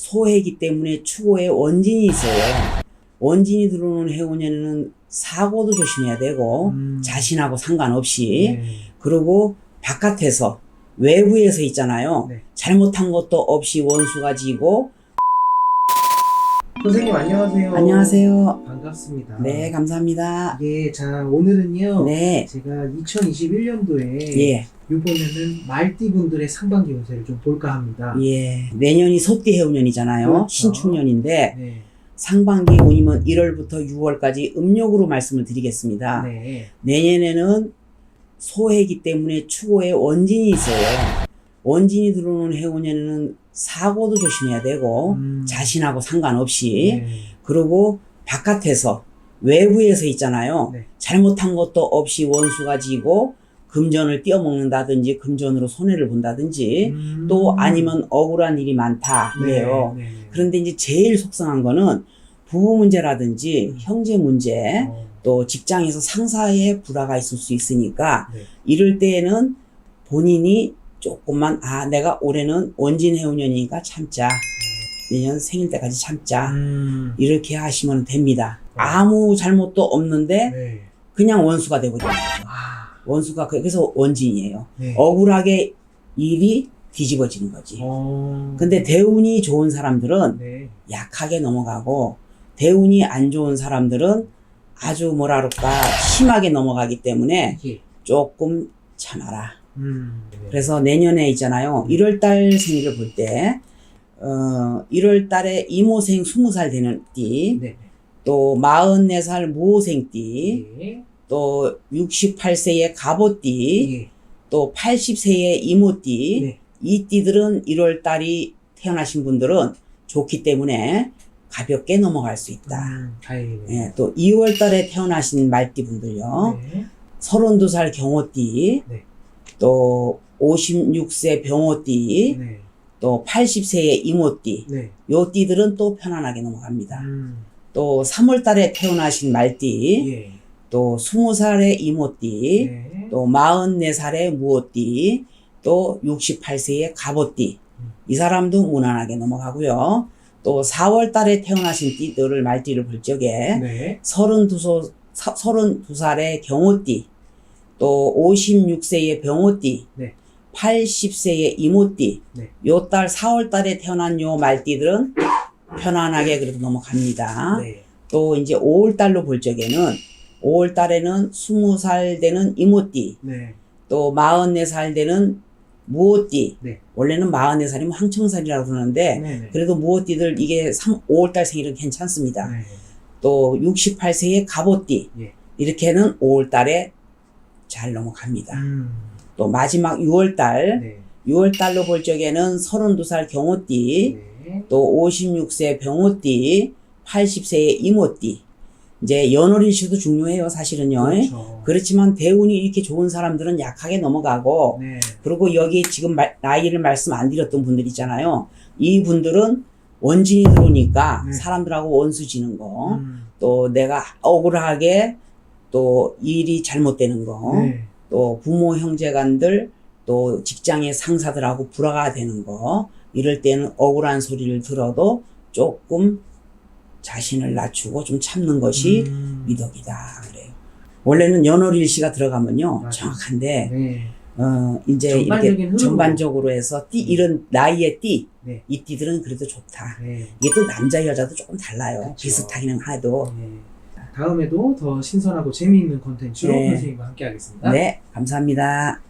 소해기 때문에 추고에 원진이 있어요. 원진이 들어오는 해운년에는 사고도 조심해야 되고 음. 자신하고 상관없이 네. 그리고 바깥에서 외부에서 있잖아요. 네. 잘못한 것도 없이 원수가 지고 선생님 안녕하세요. 안녕하세요. 반갑습니다. 네, 감사합니다. 예, 자 오늘은요. 네. 제가 2021년도에 예, 이번에는 말띠 분들의 상반기 운세를 좀 볼까 합니다. 예. 내년이 소띠 해운년이잖아요. 그렇죠. 신축년인데 네. 상반기 운이면 1월부터 6월까지 음력으로 말씀을 드리겠습니다. 네. 내년에는 소해기 때문에 추고에 원진이 있어요. 원진이 들어오는 해운년에는 사고도 조심해야 되고 음. 자신하고 상관없이 네. 그리고 바깥에서 외부에서 있잖아요. 네. 잘못한 것도 없이 원수가 지고 금전을 띄어먹는다든지 금전으로 손해를 본다든지 음. 또 아니면 억울한 일이 많다 그래요. 네. 네. 그런데 이제 제일 속상한 거는 부부 문제라든지 음. 형제 문제 어, 또 직장에서 상사의 불화가 있을 수 있으니까 네. 이럴 때에는 본인이 조금만 아 내가 올해는 원진 해운년이니까 참자 내년 생일 때까지 참자 음. 이렇게 하시면 됩니다. 어. 아무 잘못도 없는데 네. 그냥 원수가 되거든요. 아. 원수가 그- 그래서 원진이에요. 네. 억울하게 일이 뒤집어지는 거지. 어. 근데 대운이 좋은 사람들은 네. 약하게 넘어가고 대운이 안 좋은 사람들은 아주 뭐라 그럴까 심하게 넘어가기 때문에 예. 조금 참아라. 음. 네. 그래서 내년에 있잖아요. 1월달 생일을 볼 때, 어, 1월달에 이모생 20살 되는 띠, 네. 또 44살 모생 띠, 예. 또 68세의 갑오띠, 예. 또 80세의 이모띠, 네. 이 띠들은 1월 달이 태어나신 분들은 좋기 때문에 가볍게 넘어갈 수 있다. 음, 다행이네요. 예, 또 2월 달에 태어나신 말띠 분들요. 네. 32살 경호띠, 네. 또 56세 병호띠, 네. 또 80세의 이모띠, 네. 요 띠들은 또 편안하게 넘어갑니다. 음. 또 3월 달에 태어나신 말띠, 예. 또 20살의 이모띠, 네. 또 44살의 무호띠, 또 68세의 갑오띠. 음. 이 사람도 무난하게 넘어가고요. 또 4월 달에 태어나신 띠들을 말띠를 볼 적에 네. 32소, 32살의 경호띠, 또 56세의 병호띠, 네. 80세의 이모띠, 네. 요달 4월 달에 태어난 요 말띠들은 편안하게 그래도 넘어갑니다. 네. 또 이제 5월 달로 볼 적에는 5월 달에는 20살 되는 이모띠, 네. 또 44살 되는 무호띠, 네. 원래는 44살이면 황청살이라고 그러는데 네. 그래도 무호띠들 이게 3, 5월 달 생일은 괜찮습니다. 네. 또 68세의 갑오띠 예. 이렇게는 5월 달에 잘 넘어갑니다. 음. 또 마지막 6월 달 네. 6월 달로 볼 적에는 32살 경호띠 네. 또 56세 병호띠 80세의 이모띠 이제 연월 일시도 중요해요 사실은요. 그렇죠. 그렇지만 대운이 이렇게 좋은 사람들은 약하게 넘어가고 네. 그리고 여기 지금 말- 나이를 말씀 안 드렸던 분들 있잖아요. 이 분들은 원진이 들어오니까 네. 사람들하고 원수 지는 거, 음. 또 내가 억울하게 또 일이 잘못되는 거, 네. 또 부모 형제간들, 또 직장의 상사들하고 불화가 되는 거, 이럴 때는 억울한 소리를 들어도 조금 자신을 낮추고 좀 참는 것이 음. 미덕이다 그래요. 원래는 연월일 시가 들어가면요 맞아요. 정확한데 네. 어 이제 이렇게. 전반적으로 해서 띠 이런 나이의 띠, 네. 이 띠들은 그래도 좋다. 네. 이게 또 남자 여자도 조금 달라요. 그쵸. 비슷하기는 해도. 네. 다음에도 더 신선하고 재미있는 컨텐츠로 네. 선생님과 함께 하겠습니다. 네, 감사합니다.